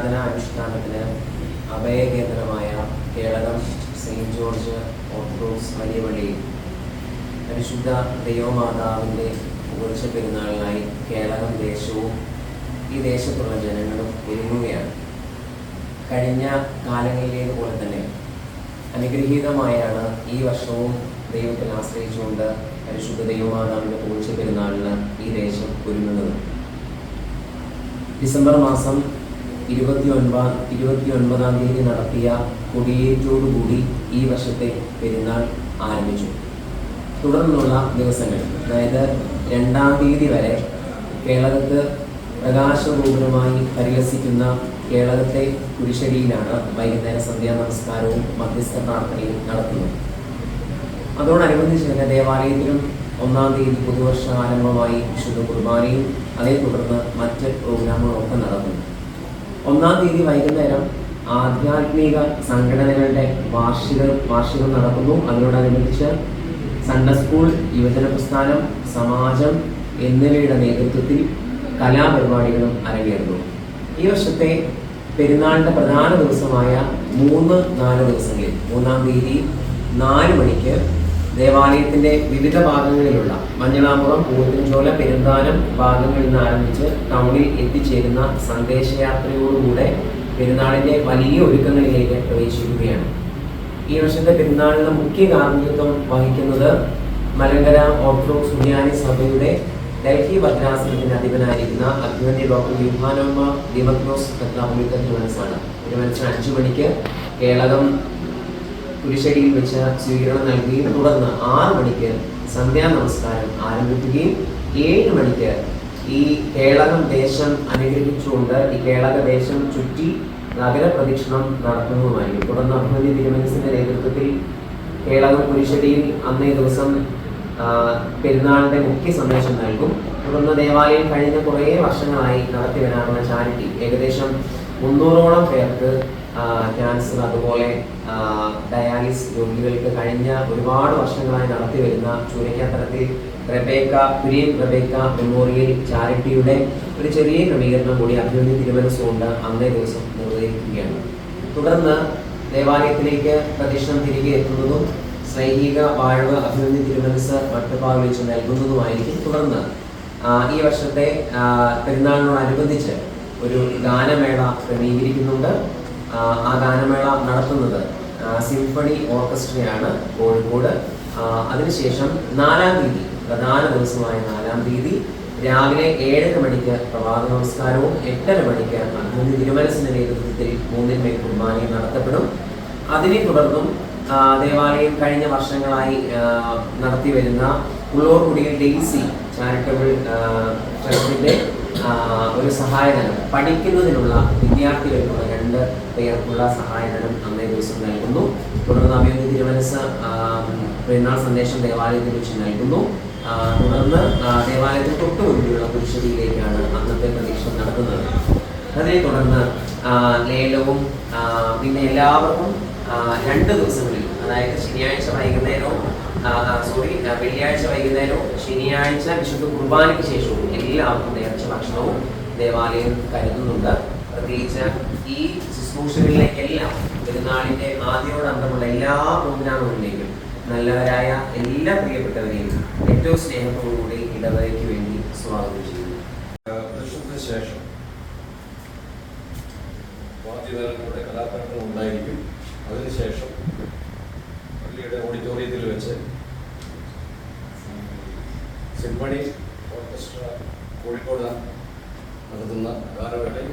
ആരാധന അനുഷ്ഠാനത്തിന് അഭയകേന്ദ്രമായ കേളകം സെയിന്റ് ജോർജ് ഓർത്തഡോക്സ് വലിയ പരിശുദ്ധ ദൈവമാതാവിന്റെ ഉയർച്ച പെരുന്നാളിനായി കേളകം ദേശവും ഈ ദേശത്തുള്ള ജനങ്ങളും ഒരുങ്ങുകയാണ്. കഴിഞ്ഞ കാലങ്ങളിലേതുപോലെ തന്നെ അനുഗ്രഹീതമായാണ് ഈ വർഷവും ദൈവത്തിൽ ആശ്രയിച്ചുകൊണ്ട് പരിശുദ്ധ ദൈവമാതാവിന്റെ പൂഴ്ച പെരുന്നാളിന് ഈ ദേശം ഒരുങ്ങുന്നത്. ഡിസംബർ മാസം ഇരുപത്തി ഒൻപതാം ഇരുപത്തി ഒൻപതാം തീയതി നടത്തിയ കൊടിയേറ്റോടുകൂടി ഈ വർഷത്തെ പെരുന്നാൾ ആരംഭിച്ചു. തുടർന്നുള്ള ദിവസങ്ങൾ അതായത് രണ്ടാം തീയതി വരെ കേരളത്ത് പ്രകാശഗോപുരമായി പരിലസിക്കുന്ന കേരളത്തെ കുരിശടിയിലാണ് വൈകുന്നേര സന്ധ്യാ നമസ്കാരവും മധ്യസ്ഥ പ്രാർത്ഥനയും നടത്തുന്നത്. അതോടനുബന്ധിച്ച് തന്നെ ദേവാലയത്തിലും ഒന്നാം തീയതി പുതുവർഷ ആരംഭമായി വിശുദ്ധ കുർബാനയും അതേ തുടർന്ന് മറ്റ് പ്രോഗ്രാമുകളൊക്കെ നടക്കുന്നു. ഒന്നാം തീയതി വൈകുന്നേരം ആധ്യാത്മിക സംഘടനകളുടെ വാർഷിക വാർഷികം നടക്കുന്നു. അതിനോടനുബന്ധിച്ച് സൺഡേ സ്കൂൾ യുവജന പ്രസ്ഥാനം സമാജം എന്നിവയുടെ നേതൃത്വത്തിൽ കലാപരിപാടികളും അരങ്ങേറുന്നു. ഈ വർഷത്തെ പെരുന്നാളിന്റെ പ്രധാന ദിവസമായ മൂന്ന് നാല് ദിവസങ്ങളിൽ മൂന്നാം തീയതി നാല് മണിക്ക് ദേവാലയത്തിന്റെ വിവിധ ഭാഗങ്ങളിലുള്ള മഞ്ഞളാമ്പുറം പൂത്തിൻചോല പെരുന്താനം ഭാഗങ്ങളിൽ നിന്ന് ആരംഭിച്ച് ടൗണിൽ എത്തിച്ചേരുന്ന സന്ദേശയാത്രയോടുകൂടെ പെരുന്നാളിന്റെ വലിയ ഒരുക്കങ്ങളിലേക്ക് പ്രവേശിക്കുകയാണ്. ഈ വർഷത്തെ പെരുന്നാളിന് മുഖ്യ കാർമ്മികത്വം വഹിക്കുന്നത് മലങ്കര ഓർത്തഡോക്സ് സുനിയാനി സഭയുടെ ഡൽഹി ഭദ്രാസനത്തിന്റെ അധിപനായിരിക്കുന്ന അഭിമന്യ ഡോക്ടർ യുഹാനോമ മെത്രാപൊലിത്ത തിരുമനസാണ് തിരുമനസിന് അഞ്ചു മണിക്ക് കേരളം കുരിശടിയിൽ വെച്ച് സ്വീകരണം നൽകുകയും തുടർന്ന് ആറ് മണിക്ക് സന്ധ്യാ നമസ്കാരം ആരംഭിക്കുകയും ഏഴ് മണിക്ക് ഈ കേളകം ദേശം അനുഗ്രഹിച്ചുകൊണ്ട് ഈ കേളക ദേശം ചുറ്റി നഗര പ്രദക്ഷിണം നടത്തുന്നതുമായിരിക്കും. തുടർന്ന് അഭിമന്യ തിരുമനസിന്റെ നേതൃത്വത്തിൽ കേളകം കുരിശടിയിൽ അന്നേ ദിവസം പെരുന്നാളിന്റെ മുഖ്യ സന്ദേശം നൽകും. തുടർന്ന് ദേവാലയം കഴിഞ്ഞ കുറേ വർഷങ്ങളായി നടത്തി വരാറുള്ള ചാരിറ്റി. ഏകദേശം മുന്നൂറോളം പേർക്ക് ക്യാൻസർ അതുപോലെ ഡയാലിസ് രോഗികൾക്ക് കഴിഞ്ഞ ഒരുപാട് വർഷങ്ങളായി നടത്തി വരുന്ന ചൂരക്കാത്തരത്തിൽ റബേക്ക കുര്യൻ റബേക്ക മെമ്മോറിയൽ ചാരിറ്റിയുടെ ഒരു ചെറിയ ക്രമീകരണം കൂടി അഭിനന്ദി തിരുമനസുകൊണ്ട് അന്നേ ദിവസം നിർവഹിക്കുകയാണ്. തുടർന്ന് ദേവാലയത്തിലേക്ക് പ്രദക്ഷിണം തിരികെ എത്തുന്നതും സൈനിക വാഴവ് അഭിനന്ദി തിരുമനസ് മട്ടുപ്പാവ് നൽകുന്നതുമായിരിക്കും. തുടർന്ന് ഈ വർഷത്തെ പെരുന്നാളിനോടനുബന്ധിച്ച് ഒരു ഗാനമേള ക്രമീകരിക്കുന്നുണ്ട്. ആ, ഗാനമേള നടത്തുന്നത് സിംഫണി ഓർക്കസ്ട്രയാണ് കോഴിക്കോട്. അതിനുശേഷം നാലാം തീയതി പ്രധാന ദിവസമായ നാലാം തീയതി രാവിലെ ഏഴര മണിക്ക് പ്രഭാത നമസ്കാരവും എട്ടര മണിക്ക് അഗ്നി തിരുമനസിന്റെ നേതൃത്വത്തിൽ മൂന്നിന്മേൽ കുർബാനയും നടത്തപ്പെടും. അതിനെ തുടർന്നും ദേവാലയം കഴിഞ്ഞ വർഷങ്ങളായി നടത്തി വരുന്ന ഉള്ളൂർകുടിയിൽ ഡെയ്സി ചാരിറ്റബിൾ ട്രസ്റ്റിന്റെ ഒരു സഹായധനം. പഠിക്കുന്നതിനുള്ള വിദ്യാർത്ഥികൾക്കുള്ള രണ്ട് പേർക്കുള്ള സഹായധനം അന്നേ ദിവസം നൽകുന്നു. തുടർന്ന് അഭിവൃദ്ധി തിരുമനസ് പെരുന്നാൾ സന്ദേശം ദേവാലയത്തിൽ വെച്ച് നൽകുന്നു. തുടർന്ന് ദേവാലയത്തിന് തൊട്ടു മുന്നിലുള്ള കുരിശടിയിലേക്കാണ് അന്നത്തെ പ്രതീക്ഷ നടത്തുന്നത് അതിനെ തുടർന്ന് ലേലവും പിന്നെ എല്ലാവർക്കും രണ്ട് ദിവസങ്ങളിൽ അതായത് ശനിയാഴ്ച വൈകുന്നേരവും സോറി വെള്ളിയാഴ്ച വൈകുന്നേരവും ശനിയാഴ്ച വിശുദ്ധ കുർബാനയ്ക്ക് ശേഷവും എല്ലാവർക്കും നേർച്ച ഭക്ഷണവും ദേവാലയം കരുതുന്നുണ്ട്. പ്രത്യേകിച്ച് ഈ ശുശ്രൂഷകളിലേക്കെല്ലാം പെരുന്നാളിന്റെ ആദ്യോടന്തമുള്ള എല്ലാ പ്രോഗ്രാമുകളിലേക്കും നല്ലവരായ എല്ലാ പ്രിയപ്പെട്ടവരെയും ഏറ്റവും സ്നേഹത്തോടുകൂടി ഇടവകയ്ക്ക് വേണ്ടി സ്വാഗതം ചെയ്യുന്നു. ശേഷം ഉണ്ടായിരിക്കും. അതിനുശേഷം പള്ളിയുടെ ഓഡിറ്റോറിയത്തിൽ വെച്ച് സിംഫണി ഓർക്കസ്ട്ര കോഴിക്കോട് നടത്തുന്ന ഗാനമേളയിൽ